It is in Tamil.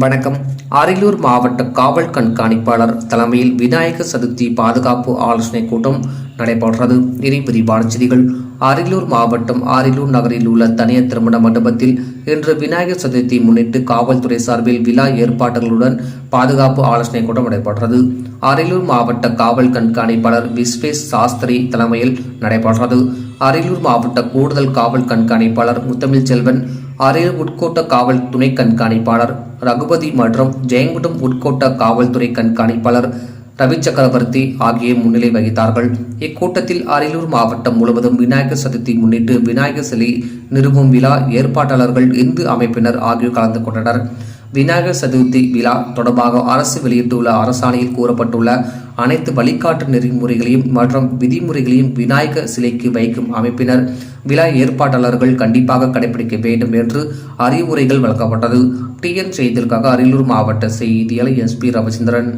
வணக்கம். அரியலூர் மாவட்ட காவல் கண்காணிப்பாளர் தலைமையில் விநாயகர் சதுர்த்தி பாதுகாப்பு ஆலோசனை கூட்டம் நடைபெற்றது. இனி விரிவான செய்திகள். அரியலூர் மாவட்டம் அரியலூர் நகரில் உள்ள தனியார் திருமண மண்டபத்தில் இன்று விநாயகர் சதுர்த்தி முன்னிட்டு காவல்துறை சார்பில் விழா ஏற்பாடுகளுடன் பாதுகாப்பு ஆலோசனை கூட்டம் நடைபெற்றது. அரியலூர் மாவட்ட காவல் கண்காணிப்பாளர் விஸ்வேஷ் சாஸ்திரி தலைமையில் நடைபெற்றது. அரியலூர் மாவட்ட கூடுதல் காவல் கண்காணிப்பாளர் முத்தமிழ் செல்வன் அரியலூர் உட்கோட்ட காவல் துணை கண்காணிப்பாளர் ரகுபதி மற்றும் ஜெயங்குடம் உட்கோட்ட காவல்துறை கண்காணிப்பாளர் ரவி சக்கரவர்த்தி ஆகிய முன்னிலை வகித்தார்கள். இக்கூட்டத்தில் அரியலூர் மாவட்டம் முழுவதும் விநாயகர் சதுர்த்தி முன்னிட்டு விநாயகர் சிலை நிறுவும் விழா ஏற்பாட்டாளர்கள் இந்து அமைப்பினர் ஆகியோர் கலந்து கொண்டனர். விநாயகர் சதுர்த்தி விழா தொடர்பாக அரசு வெளியிட்டுள்ள அரசாணையில் கூறப்பட்டுள்ள அனைத்து வழிகாட்டு நெறிமுறைகளையும் மற்றும் விதிமுறைகளையும் விநாயகர் சிலைக்கு வைக்கும் அமைப்பினர் விழா ஏற்பாட்டாளர்கள் கண்டிப்பாக கடைபிடிக்க வேண்டும் என்று அறிவுரைகள் வழங்கப்பட்டது. டிஎன் செய்திகளுக்காக அரியலூர் மாவட்ட செய்தியாளர் எஸ்பி ரவிச்சந்திரன்.